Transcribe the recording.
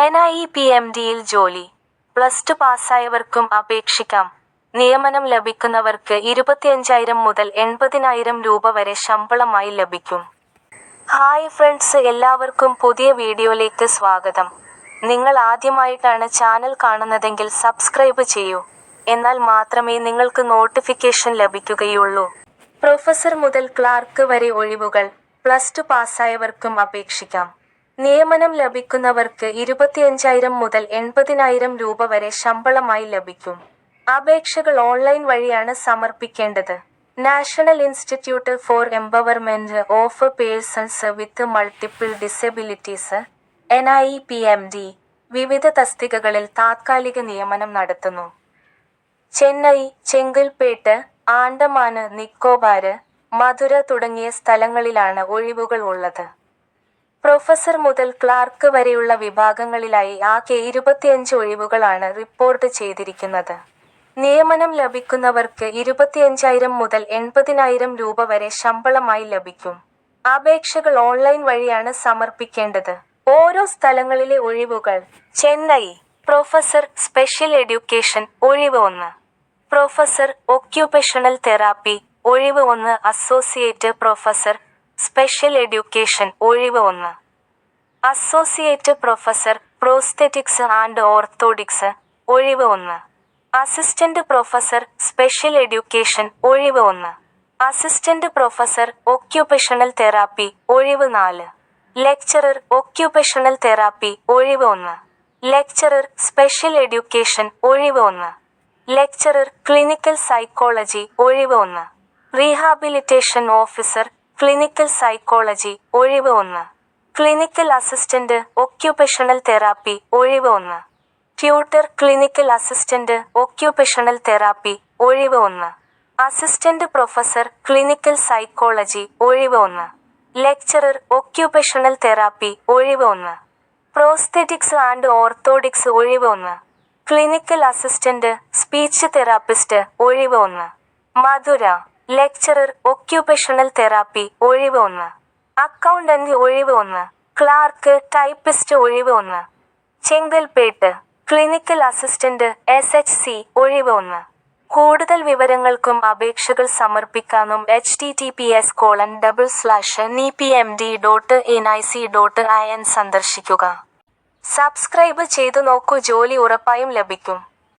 N I P M ഡിയിൽ ജോലി. Plus two പാസ്സായവർക്കും അപേക്ഷിക്കാം. നിയമനം ലഭിക്കുന്നവർക്ക് ഇരുപത്തിയഞ്ചായിരം മുതൽ എൺപതിനായിരം രൂപ വരെ ശമ്പളമായി ലഭിക്കും. ഹായ് ഫ്രണ്ട്സ് എല്ലാവർക്കും പുതിയ വീഡിയോയിലേക്ക് സ്വാഗതം. നിങ്ങൾ ആദ്യമായിട്ടാണ് ചാനൽ കാണുന്നതെങ്കിൽ സബ്സ്ക്രൈബ് ചെയ്യൂ. എന്നാൽ മാത്രമേ നിങ്ങൾക്ക് നോട്ടിഫിക്കേഷൻ ലഭിക്കുകയുള്ളൂ. പ്രൊഫസർ മുതൽ ക്ലാർക്ക് വരെ ഒഴിവുകൾ. പ്ലസ് ടു പാസ്സായവർക്കും അപേക്ഷിക്കാം. നിയമനം ലഭിക്കുന്നവർക്ക് ഇരുപത്തിയഞ്ചായിരം മുതൽ എൺപതിനായിരം രൂപ വരെ ശമ്പളമായി ലഭിക്കും. അപേക്ഷകൾ ഓൺലൈൻ വഴിയാണ് സമർപ്പിക്കേണ്ടത്. National institute for empowerment of persons with multiple disabilities N I P M D വിവിധ തസ്തികകളിൽ താത്കാലിക നിയമനം നടത്തുന്നു. ചെന്നൈ ചെങ്കൽപ്പേട്ട് ആൻഡമാന് നിക്കോബാര് മധുര തുടങ്ങിയ സ്ഥലങ്ങളിലാണ് ഒഴിവുകൾ ഉള്ളത്. പ്രൊഫസർ മുതൽ ക്ലാർക്ക് വരെയുള്ള വിഭാഗങ്ങളിലായി ആകെ ഇരുപത്തിയഞ്ച് ഒഴിവുകളാണ് റിപ്പോർട്ട് ചെയ്തിരിക്കുന്നത്. നിയമനം ലഭിക്കുന്നവർക്ക് ഇരുപത്തിയഞ്ചായിരം മുതൽ എൺപതിനായിരം രൂപ വരെ ശമ്പളമായി ലഭിക്കും. അപേക്ഷകൾ ഓൺലൈൻ വഴിയാണ് സമർപ്പിക്കേണ്ടത്. ഓരോ സ്ഥലങ്ങളിലെ ഒഴിവുകൾ. ചെന്നൈ. പ്രൊഫസർ സ്പെഷ്യൽ എഡ്യൂക്കേഷൻ ഒഴിവ് ഒന്ന്. പ്രൊഫസർ ഒക്യുപേഷണൽ തെറാപ്പി ഒഴിവ് ഒന്ന് അസോസിയേറ്റ് പ്രൊഫസർ സ്പെഷ്യൽ എഡ്യൂക്കേഷൻ ഒഴിവ് ഒന്ന്. Associate professor prosthetics and orthotics ഒഴിവ് ഒന്ന്. അസിസ്റ്റന്റ് പ്രൊഫസർ സ്പെഷ്യൽ എഡ്യൂക്കേഷൻ ഒഴിവ് ഒന്ന്. അസിസ്റ്റന്റ് പ്രൊഫസർ ഒക്യുപേഷണൽ തെറാപ്പി ഒഴിവ് നാല്. ലെക്ചറർ ഒക്യുപേഷണൽ തെറാപ്പി ഒഴിവ് ഒന്ന്. ലെക്ചറർ സ്പെഷ്യൽ എഡ്യൂക്കേഷൻ ഒഴിവ് ഒന്ന്. ലെക്ചറർ ക്ലിനിക്കൽ സൈക്കോളജി ഒഴിവ് ഒന്ന്. റീഹാബിലിറ്റേഷൻ ഓഫീസർ ക്ലിനിക്കൽ സൈക്കോളജി ഒഴിവ് ഒന്ന്. ക്ലിനിക്കൽ അസിസ്റ്റന്റ് ഒക്യുപേഷണൽ തെറാപ്പി ഒഴിവ് ഒന്ന്. Tutor clinical assistant occupational therapy ഒഴിവ് ഒന്ന്. അസിസ്റ്റന്റ് പ്രൊഫസർ ക്ലിനിക്കൽ സൈക്കോളജി ഒഴിവ് ഒന്ന്. ലെക്ചറർ ഒക്യുപേഷണൽ തെറാപ്പി ഒഴിവ് ഒന്ന്. പ്രോസ്തെറ്റിക്സ് ആൻഡ് ഓർത്തോഡിക്സ് ഒഴിവ് ഒന്ന്. ക്ലിനിക്കൽ അസിസ്റ്റന്റ് സ്പീച്ച് തെറാപ്പിസ്റ്റ് ഒഴിവ് ഒന്ന്. മധുര ലെക്ചറർ ഒക്യുപേഷണൽ തെറാപ്പി ഒഴിവ് ഒന്ന്. അക്കൗണ്ടന്റ് ഒഴിവ് ഒന്ന്. ക്ലാർക്ക് ടൈപ്പിസ്റ്റ് ഒഴിവ് ഒന്ന്. Chengalpattu clinical assistant S H C ഒഴിവ് ഒന്ന്. കൂടുതൽ വിവരങ്ങൾക്കും അപേക്ഷകൾ സമർപ്പിക്കാനും H T T P S colon double slash N P M D dot N I C dot I N സന്ദർശിക്കുക. സബ്സ്ക്രൈബ് ചെയ്തു നോക്കൂ ജോലി ഉറപ്പായും ലഭിക്കും.